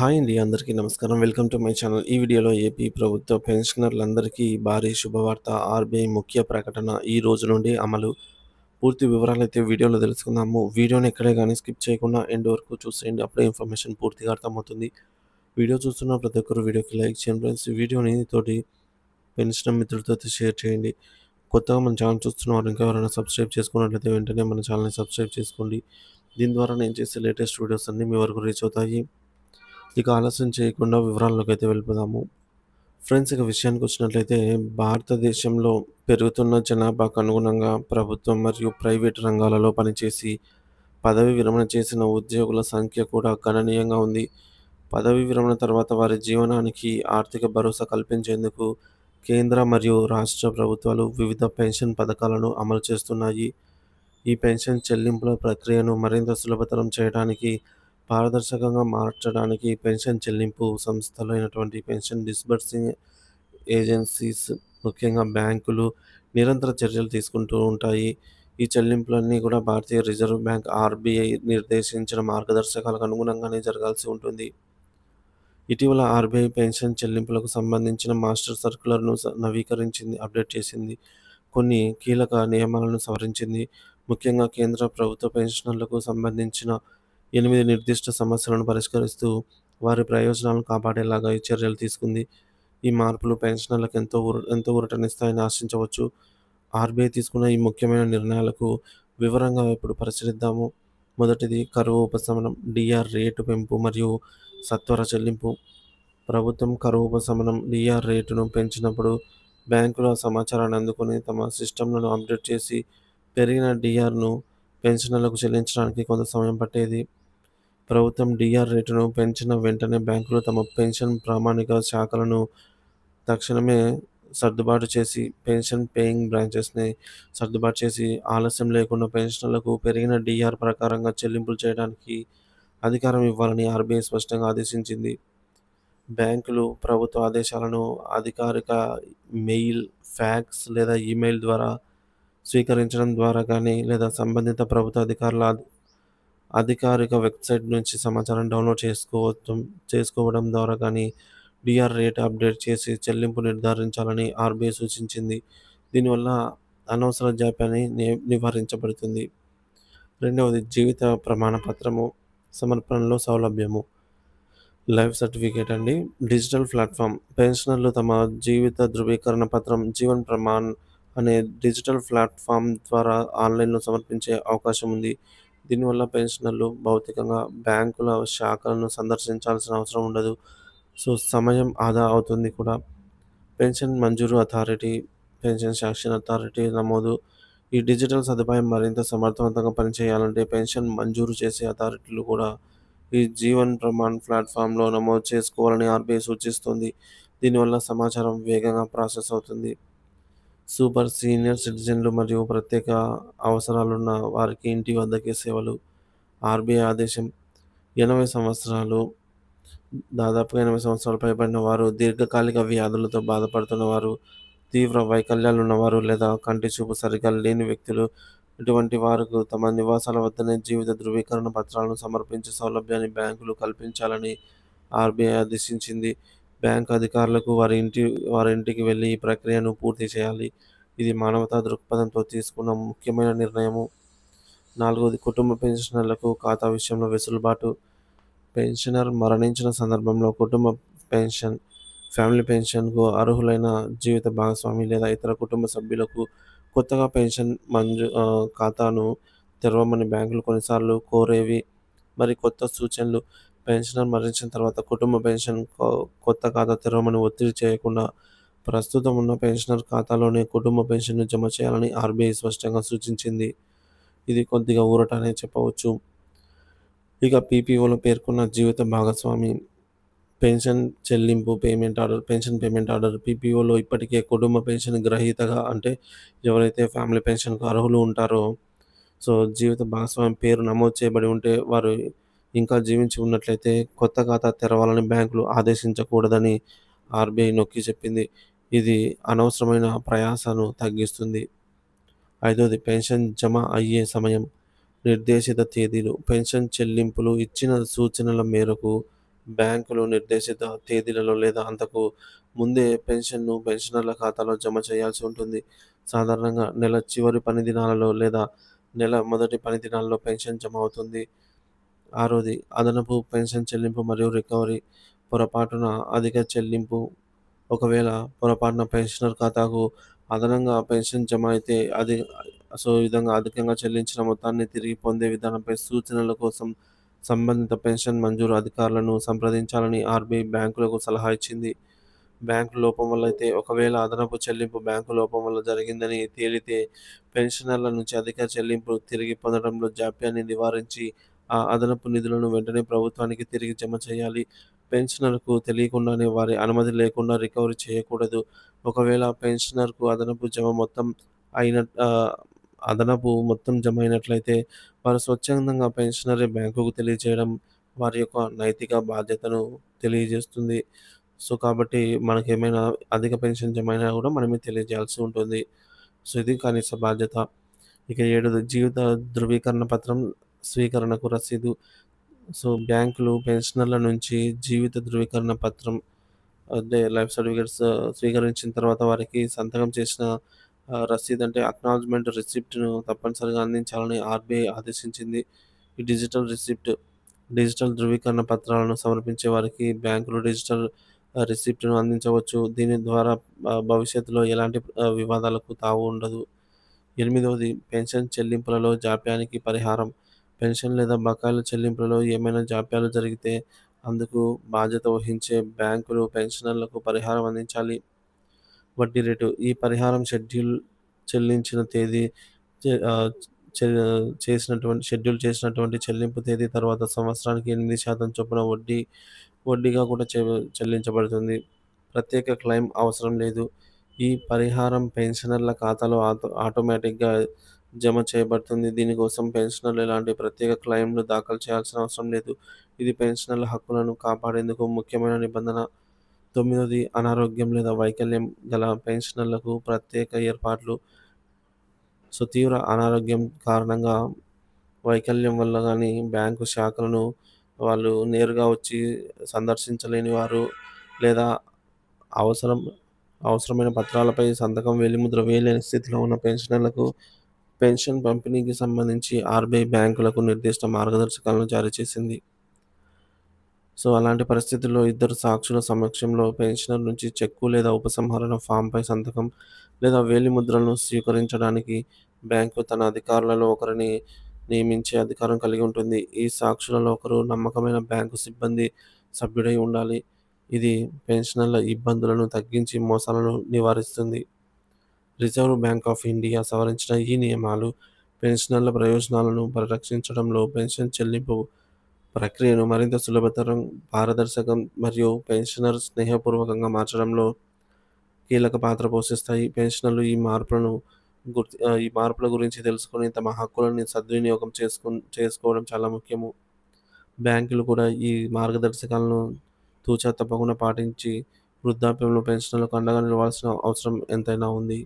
Hi అండి అందరికీ నమస్కారం. Welcome to my channel. ఈ వీడియోలో ఏపీ ప్రభుత్వ పెన్షనర్లందరికీ భారీ శుభవార్త ఆర్బీఐ ముఖ్య ప్రకటన ఈ రోజు నుండి అమలు. పూర్తి వివరాలు అయితే వీడియోలో తెలుసుకుందాము. వీడియోని ఎక్కడే కానీ స్కిప్ చేయకుండా ఎండ్ వరకు చూసేయండి. అప్పుడే ఇన్ఫర్మేషన్ పూర్తిగా అర్థమవుతుంది. వీడియో చూస్తున్న ప్రతి ఒక్కరు వీడియోకి లైక్ చేయండి ఫ్రెండ్స్. వీడియోని తోటి పెన్షన్ మిత్రులతో షేర్ చేయండి. కొత్తగా మన ఛానల్ చూస్తున్న వారు ఇంకా ఎవరైనా సబ్స్క్రైబ్ చేసుకున్నట్లయితే వెంటనే మన ఛానల్ని సబ్స్క్రైబ్ చేసుకోండి. దీని ద్వారా నేను చేసే లేటెస్ట్ వీడియోస్ అన్నీ మీ వరకు రీచ్ అవుతాయి. ఇక ఆలస్యం చేయకుండా వివరాల్లోకి అయితే వెళ్ళిపోదాము. ఫ్రెండ్స్ ఇక విషయానికి వచ్చినట్లయితే భారతదేశంలో పెరుగుతున్న జనాభాకు అనుగుణంగా ప్రభుత్వం మరియు ప్రైవేట్ రంగాలలో పనిచేసి పదవి విరమణ చేసిన ఉద్యోగుల సంఖ్య కూడా గణనీయంగా ఉంది. పదవి విరమణ తర్వాత వారి జీవనానికి ఆర్థిక భరోసా కల్పించేందుకు కేంద్ర మరియు రాష్ట్ర ప్రభుత్వాలు వివిధ పెన్షన్ పథకాలను అమలు చేస్తున్నాయి. ఈ పెన్షన్ చెల్లింపుల ప్రక్రియను మరింత సులభతరం చేయడానికి పారదర్శకంగా మార్చడానికి పెన్షన్ చెల్లింపు సంస్థలు అయినటువంటి పెన్షన్ డిస్బర్సింగ్ ఏజెన్సీస్ ముఖ్యంగా బ్యాంకులు నిరంతర చర్యలు తీసుకుంటూ ఉంటాయి. ఈ చెల్లింపులన్నీ కూడా భారతీయ రిజర్వ్ బ్యాంక్ ఆర్బీఐ నిర్దేశించిన మార్గదర్శకాలకు అనుగుణంగానే జరగాల్సి ఉంటుంది. ఇటీవల ఆర్బీఐ పెన్షన్ చెల్లింపులకు సంబంధించిన మాస్టర్ సర్కులర్ను నవీకరించింది అప్డేట్ చేసింది. కొన్ని కీలక నియమాలను సవరించింది. ముఖ్యంగా కేంద్ర ప్రభుత్వ పెన్షనర్లకు సంబంధించిన ఎనిమిది నిర్దిష్ట సమస్యలను పరిష్కరిస్తూ వారి ప్రయోజనాలను కాపాడేలాగా ఈ చర్యలు తీసుకుంది. ఈ మార్పులు పెన్షనర్లకు ఎంతో ఎంతో ఊరటనిస్తాయని ఆశించవచ్చు. ఆర్బీఐ తీసుకున్న ఈ ముఖ్యమైన నిర్ణయాలకు వివరంగా ఇప్పుడు పరిశీలిద్దాము. మొదటిది కరువు ఉపశమనం డిఆర్ రేటు పెంపు మరియు సత్వర చెల్లింపు. ప్రభుత్వం కరువు ఉపశమనం డిఆర్ రేటును పెంచినప్పుడు బ్యాంకులు ఆ సమాచారాన్ని అందుకొని తమ సిస్టమ్లను అప్డేట్ చేసి పెరిగిన డిఆర్ను పెన్షనర్లకు చెల్లించడానికి కొంత సమయం పట్టేది. ప్రభుత్వం డిఆర్ రేటును పెంచిన వెంటనే బ్యాంకులు తమ పెన్షన్ ప్రామాణిక శాఖలను తక్షణమే సర్దుబాటు చేసి పెన్షన్ పేయింగ్ బ్రాంచెస్ని సర్దుబాటు చేసి ఆలస్యం లేకుండా పెన్షనర్లకు పెరిగిన డిఆర్ ప్రకారంగా చెల్లింపులు చేయడానికి అధికారం ఇవ్వాలని ఆర్బీఐ స్పష్టంగా ఆదేశించింది. బ్యాంకులు ప్రభుత్వ ఆదేశాలను అధికారిక మెయిల్ ఫ్యాక్స్ లేదా ఈమెయిల్ ద్వారా స్వీకరించడం ద్వారా కానీ లేదా సంబంధిత ప్రభుత్వ అధికారుల అధికారిక వెబ్సైట్ నుంచి సమాచారం డౌన్లోడ్ చేసుకోవడం చేసుకోవడం ద్వారా కానీ డిఆర్ రేట్ అప్డేట్ చేసి చెల్లింపు నిర్ధారించాలని ఆర్బీఐ సూచించింది. దీనివల్ల అనవసర జాప్యాన్ని నివారించబడుతుంది. రెండవది జీవిత ప్రమాణ పత్రము సమర్పణలో సౌలభ్యము. లైఫ్ సర్టిఫికేట్ అండి. Digital platform. పెన్షనర్లు తమ జీవిత ధృవీకరణ పత్రం జీవన్ ప్రమాణ్ అనే డిజిటల్ ప్లాట్ఫామ్ ద్వారా ఆన్లైన్లో సమర్పించే అవకాశం ఉంది. దీనివల్ల పెన్షనర్లు భౌతికంగా బ్యాంకుల శాఖలను సందర్శించాల్సిన అవసరం ఉండదు. సో సమయం ఆదా అవుతుంది కూడా. పెన్షన్ మంజూరు అథారిటీ పెన్షన్ శాక్షన్ అథారిటీ నమోదు. ఈ డిజిటల్ సదుపాయం మరింత సమర్థవంతంగా పనిచేయాలంటే పెన్షన్ మంజూరు చేసే అథారిటీలు కూడా ఈ జీవన్ ప్రమాణ్ ప్లాట్ఫామ్లో నమోదు చేసుకోవాలని ఆర్బీఐ సూచిస్తుంది. దీనివల్ల సమాచారం వేగంగా ప్రాసెస్ అవుతుంది. సూపర్ సీనియర్ సిటిజన్లు మరియు ప్రత్యేక అవసరాలున్న వారికి ఇంటి వద్దకే సేవలు. ఆర్బీఐ ఆదేశం. ఎనభై సంవత్సరాలు దాదాపుగా ఎనభై సంవత్సరాలు పైబడిన వారు దీర్ఘకాలిక వ్యాధులతో బాధపడుతున్న వారు తీవ్ర వైకల్యాలు ఉన్నవారు లేదా కంటి చూపు సరిగా లేని వ్యక్తులు ఇటువంటి వారికి తమ నివాసాల వద్దనే జీవిత ధృవీకరణ పత్రాలను సమర్పించే సౌలభ్యాన్ని బ్యాంకులు కల్పించాలని ఆర్బీఐ ఆదేశించింది. బ్యాంక్ అధికారులకు వారి ఇంటి వారి ఇంటికి వెళ్ళి ఈ ప్రక్రియను పూర్తి చేయాలి. ఇది మానవతా దృక్పథంతో తీసుకున్న ముఖ్యమైన నిర్ణయము. నాలుగవది కుటుంబ పెన్షనర్లకు ఖాతా విషయంలో వెసులుబాటు. పెన్షనర్ మరణించిన సందర్భంలో కుటుంబ పెన్షన్ ఫ్యామిలీ పెన్షన్కు అర్హులైన జీవిత భాగస్వామి లేదా ఇతర కుటుంబ సభ్యులకు కొత్తగా పెన్షన్ మంజూ ఖాతాను తెరవమని బ్యాంకులు కొన్నిసార్లు కోరేవి. మరి కొత్త సూచనలు పెన్షనర్ మరణించిన తర్వాత కుటుంబ పెన్షన్ కొత్త ఖాతా తెరవమని ఒత్తిడి చేయకుండా ప్రస్తుతం ఉన్న పెన్షనర్ ఖాతాలోనే కుటుంబ పెన్షన్ను జమ చేయాలని ఆర్బీఐ స్పష్టంగా సూచించింది. ఇది కొద్దిగా ఊరటనే చెప్పవచ్చు. ఇక పీపీఓలో పేర్కొన్న జీవిత భాగస్వామి పెన్షన్ చెల్లింపు payment order pension payment order పీపీఓలో ఇప్పటికే కుటుంబ పెన్షన్ గ్రహీతగా అంటే ఎవరైతే ఫ్యామిలీ పెన్షన్కు అర్హులు ఉంటారో సో జీవిత భాగస్వామి పేరు నమోదు చేయబడి ఉంటే వారు ఇంకా జీవించి ఉన్నట్లయితే కొత్త ఖాతా తెరవాలని బ్యాంకులు ఆదేశించకూడదని ఆర్బీఐ నొక్కి చెప్పింది ఇది అనవసరమైన ప్రయాసను తగ్గిస్తుంది ఐదవది పెన్షన్ జమ అయ్యే సమయం నిర్దేశిత తేదీలు పెన్షన్ చెల్లింపులు ఇచ్చిన సూచనల మేరకు బ్యాంకులు నిర్దేశిత తేదీలలో లేదా అంతకు ముందే పెన్షన్ను పెన్షనర్ల ఖాతాలో జమ చేయాల్సి ఉంటుంది. సాధారణంగా నెల చివరి పని దినాలలో లేదా నెల మొదటి పని దినాల్లో పెన్షన్ జమ అవుతుంది. ఆరోది అదనపు పెన్షన్ చెల్లింపు మరియు రికవరీ పొరపాటున అధిక చెల్లింపు ఒకవేళ పొరపాటున పెన్షనర్ ఖాతాకు అదనంగా పెన్షన్ జమ అయితే అది సో విధంగా అధికంగా చెల్లించిన మొత్తాన్ని తిరిగి పొందే విధానంపై సూచనల కోసం సంబంధిత పెన్షన్ మంజూరు అధికారులను సంప్రదించాలని ఆర్బీఐ బ్యాంకులకు సలహా ఇచ్చింది. బ్యాంకు లోపం వల్ల అయితే ఒకవేళ అదనపు చెల్లింపు బ్యాంకు లోపం వల్ల జరిగిందని తేలితే పెన్షనర్ల నుంచి అధిక చెల్లింపు తిరిగి పొందడంలో జాప్యాన్ని నివారించి ఆ అదనపు నిధులను వెంటనే ప్రభుత్వానికి తిరిగి జమ చేయాలి. పెన్షనర్కు తెలియకుండానే వారి అనుమతి లేకుండా రికవరీ చేయకూడదు. ఒకవేళ పెన్షనర్కు అదనపు జమ మొత్తం అయిన అదనపు మొత్తం జమ అయినట్లయితే వారు స్వచ్ఛందంగా పెన్షనరే బ్యాంకుకు తెలియజేయడం వారి యొక్క నైతిక బాధ్యతను తెలియజేస్తుంది. సో, కాబట్టి మనకేమైనా అధిక పెన్షన్ జమ అయినా కూడా మనమే తెలియజేయాల్సి ఉంటుంది. సో, ఇది కనీస బాధ్యత. ఇక ఏడు జీవిత ధృవీకరణ పత్రం స్వీకరణకు రసీదు. సో, బ్యాంకులు పెన్షనర్ల నుంచి జీవిత ధృవీకరణ పత్రం అంటే లైఫ్ సర్టిఫికేట్స్ స్వీకరించిన తర్వాత వారికి సంతకం చేసిన రసీదు అంటే అక్నాలజ్మెంట్ రిసిప్ట్‌ను తప్పనిసరిగా అందించాలని ఆర్బీఐ ఆదేశించింది. ఈ డిజిటల్ రిసిప్ట్ డిజిటల్ ధృవీకరణ పత్రాలను సమర్పించే వారికి బ్యాంకులు డిజిటల్ రిసిప్ట్‌ను అందించవచ్చు. దీని ద్వారా భవిష్యత్తులో ఎలాంటి వివాదాలకు తావు ఉండదు. ఎనిమిదవది పెన్షన్ చెల్లింపులలో జాప్యానికి పరిహారం. పెన్షన్ లేదా బకాయిల చెల్లింపులలో ఏమైనా జాప్యాలు జరిగితే అందుకు బాధ్యత వహించే బ్యాంకులు పెన్షనర్లకు పరిహారం అందించాలి. వడ్డీ రేటు ఈ పరిహారం షెడ్యూల్ చెల్లించిన తేదీ చేసినటువంటి షెడ్యూల్ చేసినటువంటి చెల్లింపు తేదీ తర్వాత సంవత్సరానికి ఎనిమిది శాతం చొప్పున వడ్డీ వడ్డీగా కూడా చె చెల్లించబడుతుంది. ప్రత్యేక క్లెయిమ్ అవసరం లేదు. ఈ పరిహారం పెన్షనర్ల ఖాతాలో ఆటో ఆటోమేటిక్‌గా జమ చేయబడుతుంది. దీనికోసం పెన్షనర్లు ఎలాంటి ప్రత్యేక క్లెయిమ్‌లు దాఖలు చేయాల్సిన అవసరం లేదు. ఇది పెన్షనర్ల హక్కులను కాపాడేందుకు ముఖ్యమైన నిబంధన. తొమ్మిదవది అనారోగ్యం లేదా వైకల్యం గల పెన్షనర్లకు ప్రత్యేక ఏర్పాట్లు. సో, తీవ్ర అనారోగ్యం కారణంగా వైకల్యం వల్ల కానీ బ్యాంకు శాఖలను వాళ్ళు నేరుగా వచ్చి సందర్శించలేని వారు లేదా అవసరం అవసరమైన పత్రాలపై సంతకం వేలిముద్ర వేయలేని స్థితిలో ఉన్న పెన్షనర్లకు పెన్షన్ పంపిణీకి సంబంధించి ఆర్బీఐ బ్యాంకులకు నిర్దిష్ట మార్గదర్శకాలను జారీ చేసింది. సో, అలాంటి పరిస్థితుల్లో ఇద్దరు సాక్షుల సమక్షంలో పెన్షనర్ నుంచి చెక్కు లేదా ఉపసంహరణ ఫామ్పై సంతకం లేదా వేలి ముద్రలను స్వీకరించడానికి బ్యాంకు తన అధికారులలో ఒకరిని నియమించే అధికారం కలిగి ఉంటుంది. ఈ సాక్షులలో ఒకరు నమ్మకమైన బ్యాంకు సిబ్బంది సభ్యుడై ఉండాలి. ఇది పెన్షనర్ల ఇబ్బందులను తగ్గించి మోసాలను నివారిస్తుంది. రిజర్వ్ బ్యాంక్ ఆఫ్ ఇండియా సవరించిన ఈ నియమాలు పెన్షనర్ల ప్రయోజనాలను పరిరక్షించడంలో పెన్షన్ చెల్లింపు ప్రక్రియను మరింత సులభతరం, పారదర్శకం మరియు పెన్షనర్ స్నేహపూర్వకంగా మార్చడంలో కీలక పాత్ర పోషిస్తాయి. పెన్షనర్లు ఈ మార్పులను గుర్తి ఈ మార్పుల గురించి తెలుసుకొని తమ హక్కులను సద్వినియోగం చేసుకు చేసుకోవడం చాలా ముఖ్యము. బ్యాంకులు కూడా ఈ మార్గదర్శకాలను తూచా తప్పకుండా పాటించి వృద్ధాప్యంలో పెన్షనర్లకు అండగా నిలవాల్సిన అవసరం ఎంతైనా ఉంది.